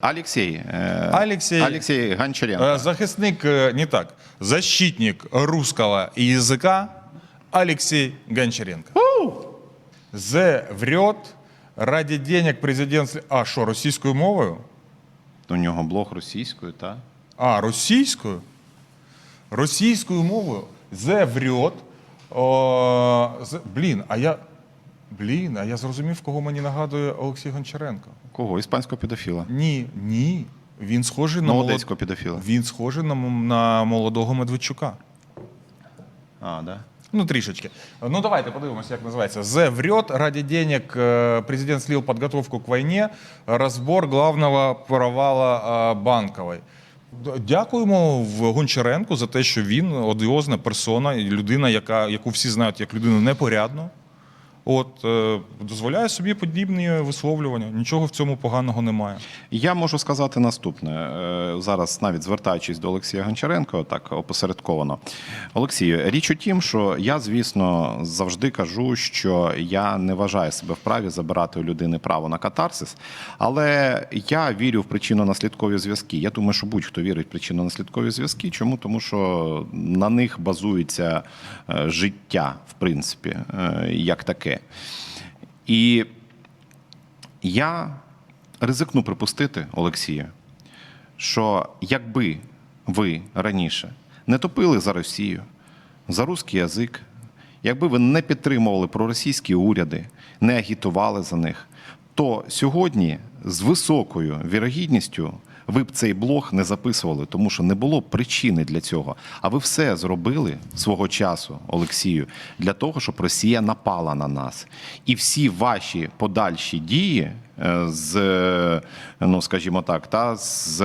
Алексей. э, Алексей- Алексей Гончаренко. Э, Захисник, э, не так, защитник русского языка Алексей Гончаренко. Зе врет ради денег президент... с- А що, російською мовою? У нього блог російською, так? А, російською? Російською мовою. Зе врет. О, з- Блін, а я... Блін, а я зрозумів, кого мені нагадує Олексій Гончаренко. Кого? Іспанського педофіла. Ні, ні. Він схожий на молод- одеського педофіла. Він схожий на, м- на молодого Медведчука. А, да? Ну, трішечки. Ну, давайте подивимося, як називається. Зе врет ради денег. э, Президент слил подготовку к войне. Разбор главного провала э, банкової. Д- Дякуємо в Гончаренку за те, що він одіозна персона, і людина, яка, яку всі знають як людину непорядну. От е, дозволяє собі подібні висловлювання. Нічого в цьому поганого немає. Я можу сказати наступне. Е, Зараз, навіть звертаючись до Олексія Гончаренко, так опосередковано. Олексію, річ у тім, що я, звісно, завжди кажу, що я не вважаю себе вправі забирати у людини право на катарсис, але я вірю в причинно-наслідкові зв'язки. Я думаю, що будь-хто вірить в причинно-наслідкові зв'язки. Чому? Тому що на них базується е, життя, в принципі, як таке. І я ризикну припустити, Олексію, що якби ви раніше не топили за Росію, за русський язик, якби ви не підтримували проросійські уряди, не агітували за них, то сьогодні з високою вірогідністю ви б цей блог не записували, тому що не було причини для цього. А ви все зробили свого часу, Олексію, для того, щоб Росія напала на нас. І всі ваші подальші дії з, ну скажімо так, та з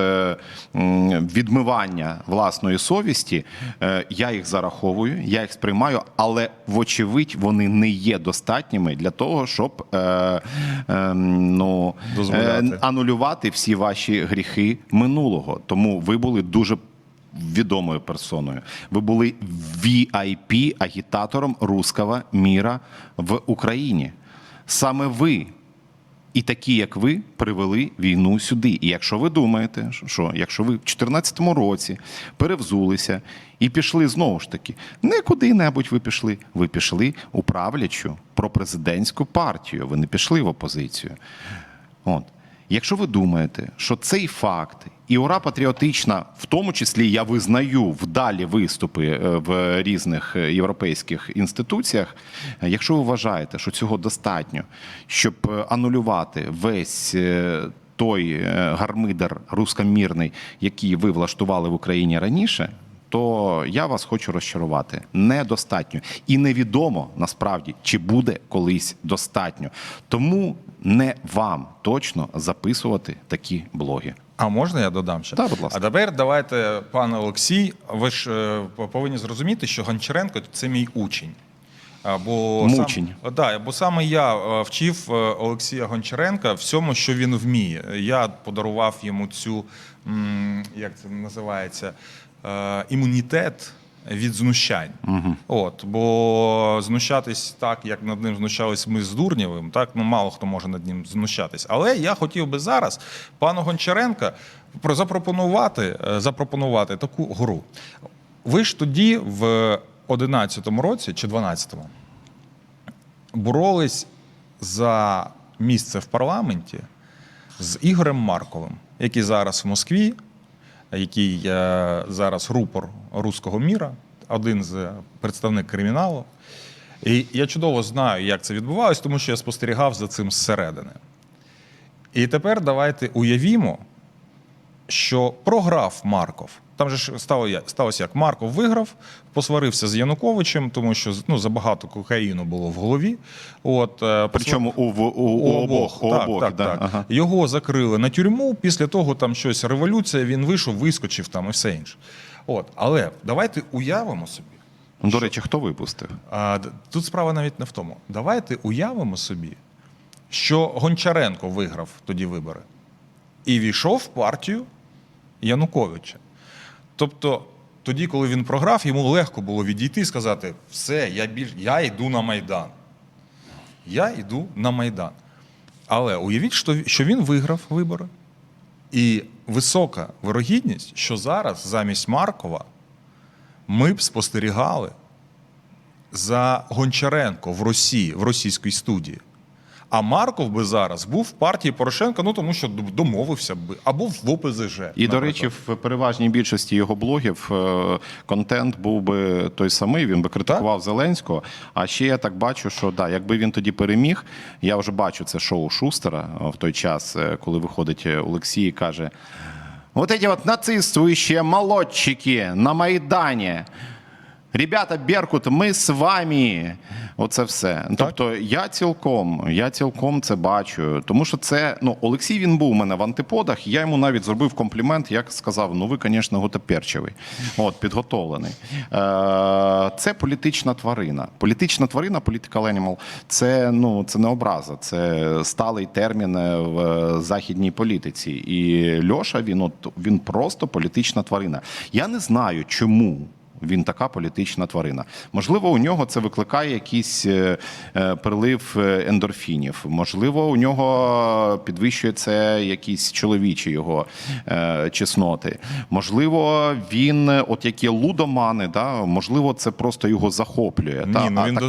відмивання власної совісті, е, я їх зараховую, я їх сприймаю, але вочевидь вони не є достатніми для того, щоб е, е, ну, е, анулювати всі ваші гріхи минулого. Тому ви були дуже. Відомою персоною. Ви були vip агітатором руского міра в Україні. Саме ви і такі, як ви, привели війну сюди. І якщо ви думаєте, що якщо ви в 2014 році перевзулися і пішли знову ж таки, не куди-небудь ви пішли, ви пішли у правлячу пропрезидентську партію, ви не пішли в опозицію. От. Якщо ви думаєте, що цей факт і ура патріотична, в тому числі я визнаю вдалі виступи е, в різних е, європейських інституціях, е, якщо ви вважаєте, що цього достатньо, щоб анулювати весь той гармидер рускомірний, який ви влаштували в Україні раніше, то я вас хочу розчарувати. Недостатньо. І невідомо насправді, чи буде колись достатньо. Тому не вам точно записувати такі блоги. А можна я додам ще? Так, будь ласка. А тепер давайте, пане Олексій, ви ж е, повинні зрозуміти, що Гончаренко це мій учень. Бо Мучень. Сам, да, бо саме я е, вчив е, Олексія Гончаренка всьому, що він вміє. Я подарував йому цю, як це називається, імунітет від знущань. От, бо знущатись так, як над ним знущались ми з Дурнєвим, так ну мало хто може над ним знущатись. Але я хотів би зараз пану Гончаренка про- запропонувати, е, запропонувати таку гру. Ви ж тоді в 11-му році чи 12-му боролись за місце в парламенті з Ігорем Марковим, який зараз в Москві, який е, зараз рупор руського міра, один з представник криміналу. І я чудово знаю, як це відбувалось, тому що я спостерігав за цим зсередини. І тепер давайте уявімо, що програв Марков. Там же ж сталося як Марков виграв, посварився з Януковичем, тому що ну, забагато кокаїну було в голові. От, е, Причому у, в- у, у, обох, у так, обох так, да. так. Ага. Його закрили на тюрму. Після того там щось революція. Він вийшов, вискочив там і все інше. От, але давайте уявимо собі. Ну, До речі, хто випустив? А, тут справа навіть не в тому. Давайте уявимо собі, що Гончаренко виграв тоді вибори і війшов в партію Януковича. Тобто, тоді, коли він програв, йому легко було відійти і сказати: все, я більш я йду на Майдан. Я йду на Майдан. Але уявіть, що він виграв вибори. І висока вирогідність, що зараз замість Маркова ми б спостерігали за Гончаренко в Росії, в російській студії. А Марков би зараз був в партії Порошенка, ну тому що домовився би, або в ОПЗЖ. І, до речі, в переважній більшості його блогів е, контент був би той самий, він би критикував Зеленського. А ще я так бачу, що да, якби він тоді переміг, я вже бачу це шоу Шустера е, в той час, е, коли виходить Олексій і каже: Вот эти вот нацистующие молодчики на Майдані. Ребята, Беркут, ми з вами. Оце все. Тобто я цілком, я цілком це бачу. Тому що це ну Олексій він був у мене в антиподах. Я йому навіть зробив комплімент, як сказав: ну ви, звісно, готоперчевий. От підготовлений. Е, це політична тварина. Політична тварина, political animal, це ну це не образа, це сталий термін е, в е, західній політиці. І Льоша він от він просто політична тварина. Я не знаю, чому. Він така політична тварина. Можливо, у нього це викликає якийсь е, е, прилив е, ендорфінів. Можливо, у нього підвищує це якісь чоловічі його чесноти. Можливо, він, от які лудомани, да, можливо, це просто його захоплює. та, Ні, ну а він, до-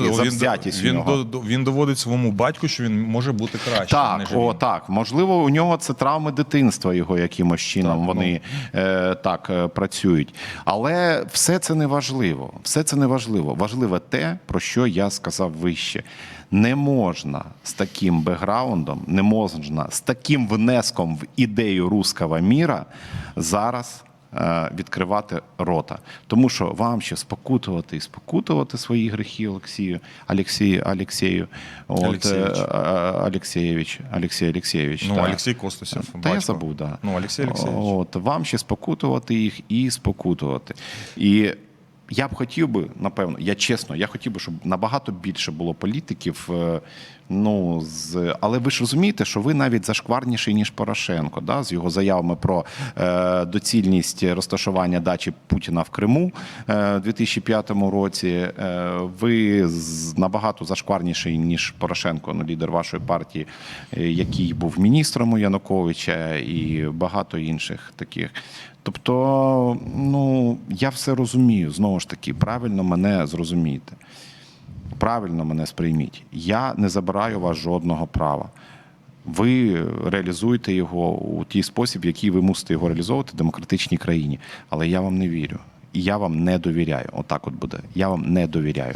він, у нього. до- він доводить своєму батьку, що він може бути краще. Так, ніж о, він. так. Можливо, у нього це травми дитинства його якимось чином Так, вони е, так працюють. Але все це не важливо. Все це не важливо. Важливе те, про що я сказав вище. Не можна з таким бекграундом, не можна з таким внеском в ідею руского міра зараз. е, Відкривати рота, тому що вам ще спокутувати і спокутувати свої гріхи Олексію, Олексію, Олексію, от, Олексійович. е, а- Олексій Олексійович. Ну. Олексій Костусєв. Та батько. я забув, да. Ну, Олексій Олексійович. От, вам ще спокутувати їх і спокутувати. І я б хотів би, напевно, я чесно, я хотів би, щоб набагато більше було політиків. е, Ну, з... Але ви ж розумієте, що ви навіть зашкварніший, ніж Порошенко, да? з його заявами про е, доцільність розташування дачі Путіна в Криму е, у 2005 році. Е, ви набагато зашкварніший, ніж Порошенко, ну, лідер вашої партії, е, який був міністром у Януковича і багато інших таких. Тобто, ну я все розумію. Знову ж таки, правильно мене зрозумійте. Правильно мене сприйміть. Я не забираю вас жодного права. Ви реалізуєте його у тій спосіб, який ви мусите його реалізовувати в демократичній країні. Але я вам не вірю. І я вам не довіряю. Отак от буде. Я вам не довіряю.